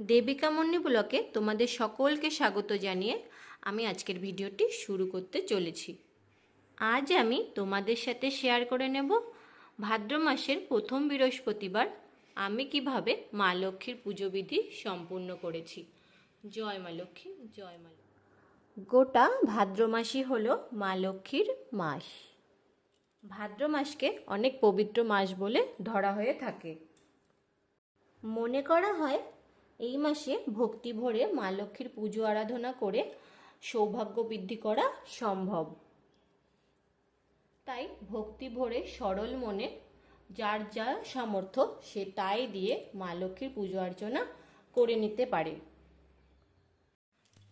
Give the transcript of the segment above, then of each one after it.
দেবিকা মন্নি ব্লকে তোমাদের সকলকে স্বাগত জানিয়ে আমি আজকের ভিডিওটি শুরু করতে চলেছি। আজ আমি তোমাদের সাথে শেয়ার করে নেব ভাদ্র মাসের প্রথম বৃহস্পতিবার আমি কীভাবে মা লক্ষ্মীর পুজো বিধি সম্পূর্ণ করেছি। জয় মা লক্ষ্মী, জয় মা। গোটা ভাদ্র মাসই হলো মা লক্ষ্মীর মাস। ভাদ্র মাসকে অনেক পবিত্র মাস বলে ধরা হয়ে থাকে। মনে করা হয় এই মাসে ভক্তি ভরে মা লক্ষ্মীর পুজো আরাধনা করে সৌভাগ্য বৃদ্ধি করা সম্ভব। তাই ভক্তি ভরে সরল মনে যার যা সামর্থ্য সে তাই দিয়ে মা লক্ষ্মীর পুজো অর্চনা করে নিতে পারে।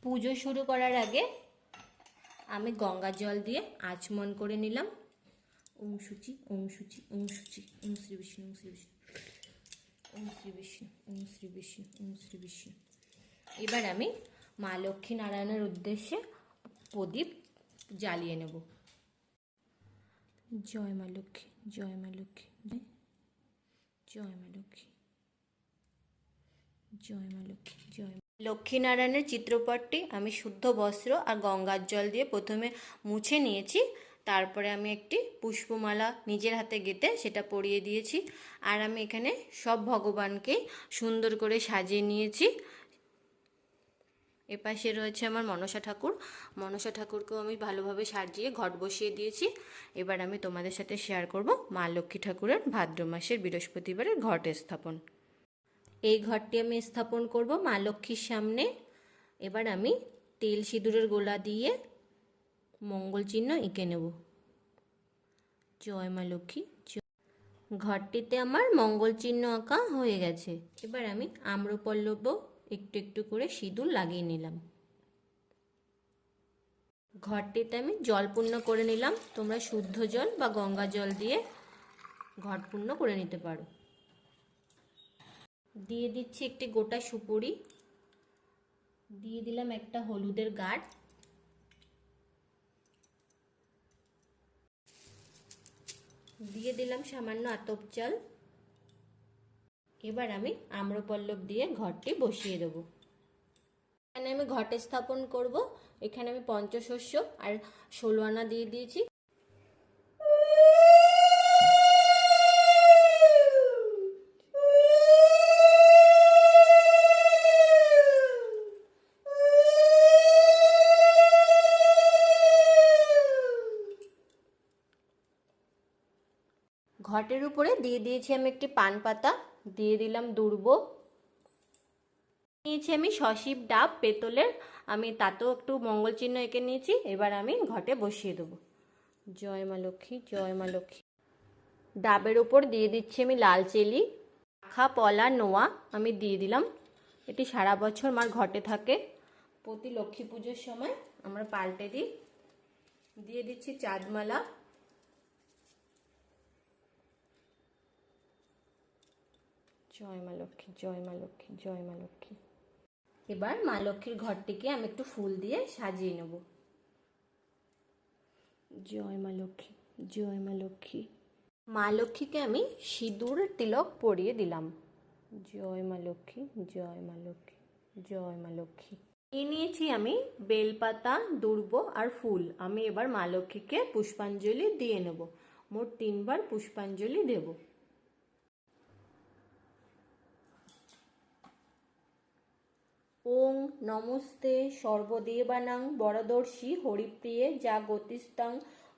পুজো শুরু করার আগে আমি গঙ্গা জল দিয়ে আচমন করে নিলাম। ওম সূচি ওম সূচি ওম সূচি, ওম শ্রী বিষ্ণু, ওম শ্রী বিষ্ণু। এবার আমি মা লক্ষ্মী নারায়ণের উদ্দেশ্যে প্রদীপ জ্বালিয়ে নেব। জয় মা লক্ষ্মী, জয় মা লক্ষ্মী, জয়- মা লক্ষ্মী, জয় মা লক্ষ্মী, জয় লক্ষ্মীনারায়ণের চিত্রপটটি আমি শুদ্ধ বস্ত্র আর গঙ্গার জল দিয়ে প্রথমে মুছে নিয়েছি। তারপরে আমি একটি পুষ্পমালা নিজের হাতে গেঁথে সেটা পরিয়ে দিয়েছি। আর আমি এখানে সব ভগবানকে সুন্দর করে সাজিয়ে নিয়েছি। এপাশে রয়েছে আমার মনসা ঠাকুর। মনসা ঠাকুরকেও আমি ভালোভাবে সাজিয়ে ঘট বসিয়ে দিয়েছি। এবার আমি তোমাদের সাথে শেয়ার করব মা লক্ষ্মী ঠাকুরের ভাদ্র মাসের বৃহস্পতিবারের ঘট স্থাপন। এই ঘরটি আমি স্থাপন করব মা লক্ষ্মীর সামনে। এবার আমি তেল সিঁদুরের গোলা দিয়ে মঙ্গল চিহ্ন এঁকে নেব। জয় মা লক্ষ্মী ঘরটিতে আমার মঙ্গল চিহ্ন আঁকা হয়ে গেছে। এবার আমি আম্রপল্লব একটু একটু করে সিঁদুর লাগিয়ে নিলাম। ঘরটিতে আমি জল পূর্ণ করে নিলাম। তোমরা শুদ্ধ জল বা গঙ্গা জল দিয়ে ঘট পূর্ণ করে নিতে পারো। দিয়ে দিচ্ছি একটি গোটা সুপুরি। দিয়ে দিলাম একটা হলুদের গাঢ়। দিয়ে দিলাম সামান্য আতপ চাল। এবার আমি আম্রপল্লব দিয়ে ঘরটি বসিয়ে দেবো। এখানে আমি ঘটে স্থাপন করব। এখানে আমি পঞ্চশস্য আর ষোলো আনা দিয়ে দিয়েছি। ঘটের উপরে দিয়ে দিয়েছি আমি একটি পান পাতা, দিয়ে দিলাম দুর্ব। নিয়েছি আমি সশিব ডাব পেতলের, আমি তাতেও একটু মঙ্গল চিহ্ন এঁকে নিয়েছি, এবার আমি ঘটে বসিয়ে দেবো। জয় মা লক্ষ্মী, জয় মা লক্ষ্মী। ডাবের ওপর দিয়ে দিচ্ছি আমি লাল চেলি আখা পলা, নোয়া, আমি দিয়ে দিলাম। এটি সারা বছর আমার ঘটে থাকে। প্রতি লক্ষ্মী পুজোর সময় আমরা পাল্টে দিই। দিয়ে দিচ্ছি চাঁদমালা। জয় মা লক্ষ্মী জয় মা লক্ষ্মী জয় মা লক্ষ্মী। এবার মা লক্ষ্মীর ঘরটিকে আমি একটু ফুল দিয়ে সাজিয়ে নেব। জয় মা লক্ষ্মী জয় মা লক্ষ্মী। মা লক্ষ্মীকে আমি সিঁদুর তিলক পরিয়ে দিলাম। জয় মা লক্ষ্মী জয় মা লক্ষ্মী জয় মা লক্ষ্মী। নিয়ে নিয়েছি আমি বেলপাতা দুর্ব আর ফুল। আমি এবার মা লক্ষ্মীকে পুষ্পাঞ্জলি দিয়ে নেব। মোট তিনবার পুষ্পাঞ্জলি দেবো। ওং নমস্তে সর্বদেবানাং বরদর্শী হরিপ্রিয়ে যা গতিস্তাং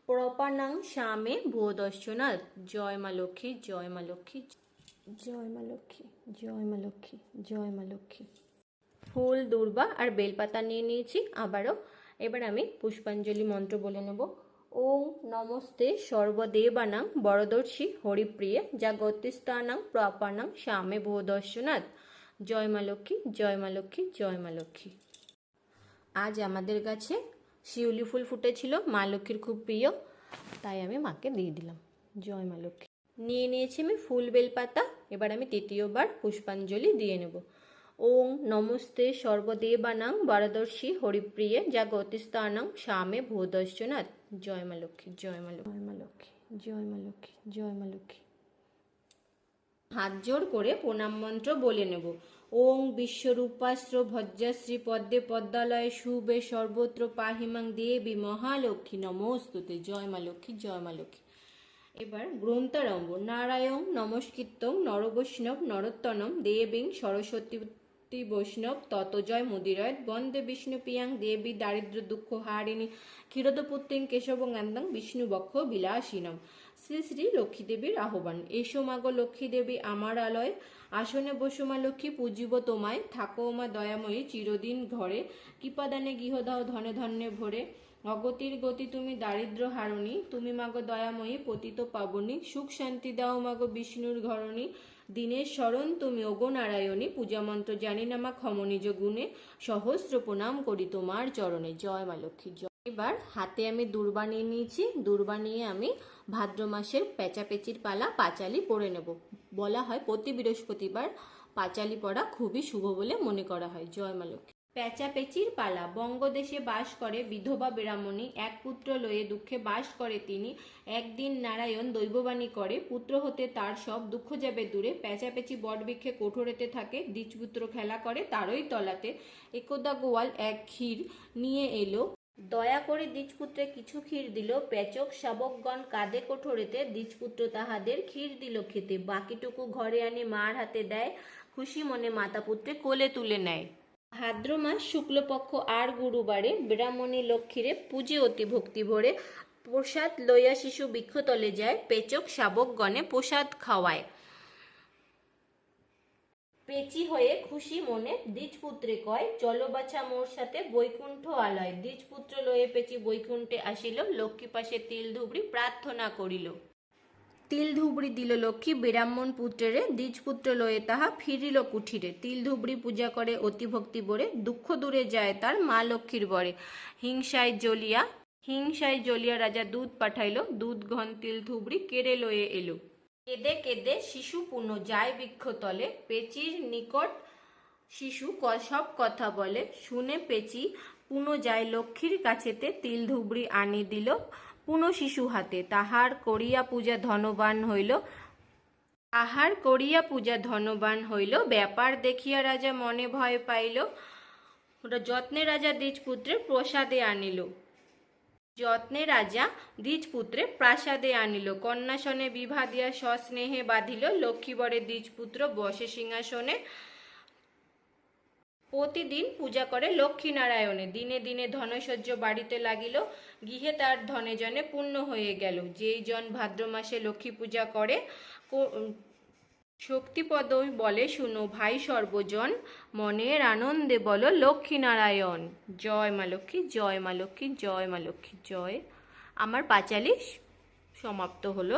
প্রপানাং শ্যামে ভূদর্শনাথ। জয় মা লক্ষ্মী জয় মা লক্ষ্মী। জয় মা লক্ষ্মী জয় মা লক্ষ্মী জয় মা লক্ষ্মী। ফুল দুর্বা আর বেলপাতা নিয়ে নিয়েছি আবারও। এবার আমি পুষ্পাঞ্জলি মন্ত্র বলে নেব। ওং নমস্তে সর্বদেবানাং বরদর্শী হরিপ্রিয়ে যা গতিস্থানাং প্রপানাং শ্যামে ভূদর্শনাথ। জয় মা লক্ষ্মী, জয় মা লক্ষ্মী, জয় মা লক্ষ্মী। আজ আমাদের কাছে শিউলি ফুল ফুটেছিল, মা লক্ষ্মীর খুব প্রিয়, তাই আমি মাকে দিয়ে দিলাম। জয় মা লক্ষ্মী। নিয়ে নিয়েছি আমি ফুল বেলপাতা, এবার আমি তৃতীয়বার পুষ্পাঞ্জলি দিয়ে নেব। ওং নমস্তে সর্বদেবানাং বরদর্শী হরিপ্রিয়ে যা গতিস্থানাং শ্যামে ভূদর্শনাথ জয় মা লক্ষ্মী, জয় মা লক্ষ্মী। জয় মা লক্ষ্মী, জয় মা লক্ষ্মী, জয় মা লক্ষ্মী। হাত জোড় করে প্রণাম মন্ত্র বলে নেব। ওং বিশ্বরূপাশ্র ভজ্রশ্রী পদ্মে পদ্মালয়ে শুভে সর্বত্র পাহিমাং দেবী মহালক্ষ্মী। নমস্তুতে। জয় মা লক্ষ্মী, জয় মা লক্ষ্মী। এবার গ্রন্থারম্ভ। নারায়ণ নমস্কৃতং নরবৈষ্ণব নরোত্তনম দেবীং সরস্বতী বৈষ্ণব তত জয় মুদিরয়, বন্দে বিষ্ণু পিয়াং, দেবী দারিদ্র দুঃখ, হারিণী ক্ষীরদপুত্রিং কেশবঙ্গান্দং বিষ্ণু বক্ষ, বিলাসীনম। শ্রী শ্রী লক্ষ্মী দেবীর আহ্বান। এসো মাগো লক্ষ্মী দেবী আমার আলয়। আসনে বসো মা লক্ষ্মী, পূজিব তোমায়। থাকো মা দয়াময়ী, চিরদিন ঘরে। কৃপাদানে গৃহ দাও ধনে ধন্যে ভরে। অগতির গতি তুমি দারিদ্র হারণী। তুমি মাগো দয়াময়ী, পতিত পাবনী। সুখ শান্তি দাও মাগো বিষ্ণুর ঘরণী। দিনের স্মরণ তুমি ওগো নারায়ণী, পূজা মন্ত্র জানি নামা খমনিজ গুণে, সহস্র প্রণাম করি তোমার চরণে। জয় মা লক্ষ্মী, জয়। এবার হাতে আমি দূর্বা নিয়ে নিয়েছি দূর্বা নিয়ে আমি ভাদ্র মাসের পেঁচাপেচির পালা, পাঁচালি পরে নেব। বলা হয় প্রতি বৃহস্পতিবার পাঁচালি পড়া খুবই শুভ বলে মনে করা হয়। জয় মা লক্ষ্মী। পেঁচাপেচির পালা। বঙ্গদেশে বাস করে বিধবা বেরামণী এক পুত্র লয়ে দুঃখে বাস করে তিনি। একদিন নারায়ণ দৈববাণী করে, পুত্র হতে তার সব দুঃখ যাবে দূরে। পেঁচাপেচি বটবৃক্ষে কোঠরেতে থাকে দ্বিজপুত্র খেলা করে তারই তলাতে। একদা গোয়াল এক ক্ষীর নিয়ে এলো। দয়া করে দ্বিজপুত্রে কিছু ক্ষীর দিল। পেচক শাবকগণ কাঁদে কোঠরেতে দ্বিজপুত্র তাহাদের ক্ষীর দিল খেতে। বাকিটুকু ঘরে আনে মার হাতে দেয়, খুশি মনে মাতা পুত্রে কোলে তুলে নেয়। ভাদ্র মাস শুক্লপক্ষ আর গুরুবারে ব্রাহ্মণী লক্ষ্মীরে পুজে অতি ভক্তি ভরে প্রসাদ লইয়া শিশু বৃক্ষতলে যায়, পেচক শাবকগণে প্রসাদ খাওয়ায়। পেচি হয়ে খুশি মনে দ্বিজপুত্রে কয়, চলো বাছা মোর সাথে বৈকুণ্ঠ আলয়। দ্বিজপুত্র লয়ে পেচি বৈকুণ্ঠে আসিল, লক্ষ্মী পাশে তিল ধুবড়ি প্রার্থনা করিল। তিল ধুবড়ি দিল লক্ষ্মী বিরাম্মণ পুত্রেরে দ্বিজপুত্র লয়ে তাহা ফিরিল কুঠিরে। তিল ধুবড়ি পূজা করে অতিভক্তি বরে, দুঃখ দূরে যায় তার মা লক্ষ্মীর বরে। হিংসায় জ্বলিয়া হিংসায় জ্বলিয়া রাজা দুধ পাঠাইল, দুধ ঘন তিল ধুবড়ি কেড়ে লয়ে এলো। কেঁদে কেঁদে শিশু পুনঃ যায় বৃক্ষতলে পেচির নিকট শিশু সব কথা বলে। শুনে পেচি পুনঃ যায় লক্ষ্মীর কাছেতে, তিল ধুবড়ি আনি দিল। পুনঃ শিশু হাতে। তাহার করিয়া পূজা ধনবান হইল। আহার করিয়া পূজা ধনবান হইল। ব্যাপার দেখিয়া রাজা মনে ভয় পাইল। ওটা যত্নে রাজা দ্বিজপুত্রে প্রসাদে আনিল। যত্নে রাজা দ্বিজপুত্রে প্রাসাদে আনিল। কন্যাসনে বিভা দিয়া সস্নেহে বাঁধিল। লক্ষ্মীবরের দ্বিজপুত্র বসে সিংহাসনে প্রতিদিন পূজা করে লক্ষ্মীনারায়ণে। দিনে দিনে ধনসহ্য বাড়িতে লাগিল, গৃহে তার ধনে জনে পূর্ণ হয়ে গেল। যেই জন ভাদ্র মাসে লক্ষ্মী পূজা করে শক্তিপদ বলে, শুনো ভাই সর্বজন, মনের আনন্দে বলো লক্ষ্মীনারায়ণ। জয় মা লক্ষ্মী, জয় মা লক্ষ্মী, জয় মা লক্ষ্মী, জয়। আমার পাঁচালি সমাপ্ত হলো।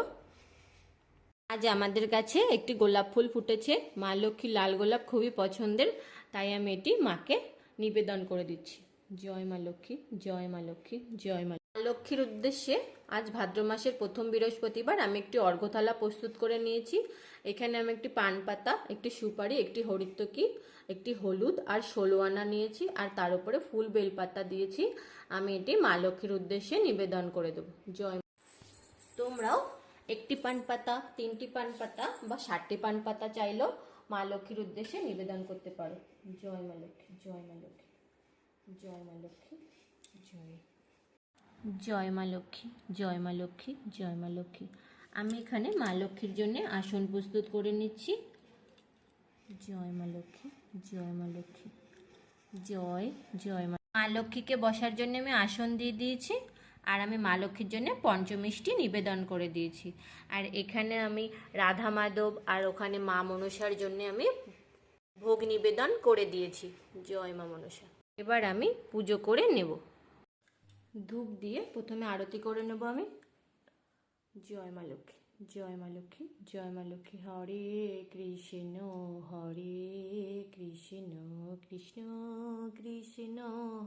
আজ আমাদের কাছে একটি গোলাপ ফুল ফুটেছে। মা লক্ষ্মী লাল গোলাপ খুবই পছন্দের। তাই আমি এটি মাকে নিবেদন করে দিচ্ছি। জয় মা লক্ষ্মী, জয় মা লক্ষ্মী, জয় মা লক্ষ্মীর উদ্দেশ্যে আজ ভাদ্র মাসের প্রথম বৃহস্পতিবার আমি একটি অর্ঘ্যথালা প্রস্তুত করে নিয়েছি। এখানে আমি একটি পান পাতা একটি সুপারি, একটি হরিতকি, একটি হলুদ আর ষোলো আনা নিয়েছি আর তার উপরে ফুল বেলপাতা দিয়েছি। আমি এটি মা লক্ষ্মীর উদ্দেশ্যে নিবেদন করে দেবো। জয় তোমরাও একটি পান পাতা তিনটি পান পাতা বা ষাটটি পান পাতা চাইলেও মা লক্ষ্মীর উদ্দেশ্যে নিবেদন করতে পারো। জয় মা লক্ষ্মী, জয় মা লক্ষ্মী, জয় মা লক্ষ্মী, জয়। জয় মা লক্ষ্মী, জয় মা লক্ষ্মী, জয় মা লক্ষ্মী। আমি এখানে মা লক্ষ্মীর জন্য আসন প্রস্তুত করে নিচ্ছি। জয় মা লক্ষ্মী, জয় মা লক্ষ্মী, জয় জয় মা মা লক্ষ্মীকে বসার জন্য আমি আসন দিয়ে দিয়েছি। আর আমি মা লক্ষ্মীর জন্য পঞ্চমিষ্টি নিবেদন করে দিয়েছি। আর এখানে আমি রাধা মাধব আর ওখানে মা মনসার জন্য আমি ভোগ নিবেদন করে দিয়েছি। জয় মা মনসা। এবার আমি পুজো করে নেব। ধূপ দিয়ে প্রথমে আরতি করে নেব আমি। জয় মা লক্ষ্মী, জয় মা লক্ষ্মী, জয় মা লক্ষ্মী। হরে কৃষ্ণ হরে কৃষ্ণ কৃষ্ণ কৃষ্ণ।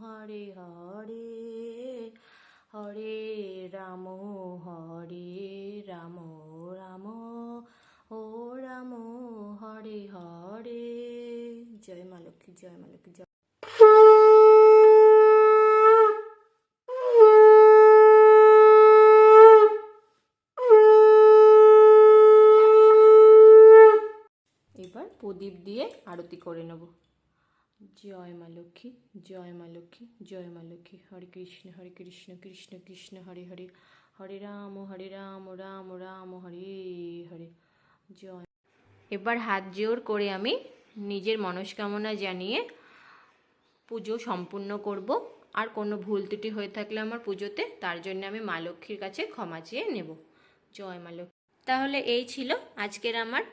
হরে হরে। হরে রাম হরে রাম রাম, ও রাম, হরে হরে। জয় মা লক্ষ্মী, জয় মা লক্ষ্মী, জয় এবার প্রদীপ দিয়ে আরতি করে নেব। জয় মা লক্ষ্মী, জয় মা লক্ষ্মী, জয় মা লক্ষ্মী। হরে কৃষ্ণ হরে কৃষ্ণ কৃষ্ণ কৃষ্ণ, হরে হরে। হরে রাম হরে রাম রাম রাম, হরে হরে। জয়। এবার হাত জোর করে আমি নিজের মনস্কামনা জানিয়ে পুজো সম্পূর্ণ করব। আর কোনো ভুল ত্রুটি হয়ে থাকলে আমার পুজোতে, তার জন্য আমি মা লক্ষ্মীর কাছে ক্ষমা চেয়ে নেব। জয় মা লক্ষ্মী। তাহলে এই ছিল আজকের আমার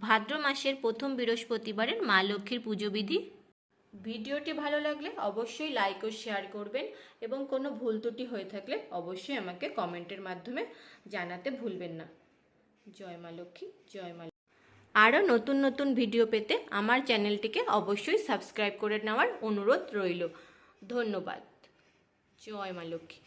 ভাদ্র মাসের প্রথম বৃহস্পতিবারের মা লক্ষ্মীর পুজো বিধি। ভিডিওটি ভালো লাগলে অবশ্যই লাইক ও শেয়ার করবেন এবং কোনো ভুল ত্রুটি হয়ে থাকলে অবশ্যই আমাকে কমেন্টের মাধ্যমে জানাতে ভুলবেন না। জয় মা লক্ষ্মী, জয় মা আরও নতুন নতুন ভিডিও পেতে আমার চ্যানেলটিকে অবশ্যই সাবস্ক্রাইব করে নেওয়ার অনুরোধ রইল। ধন্যবাদ। জয় মা লক্ষ্মী।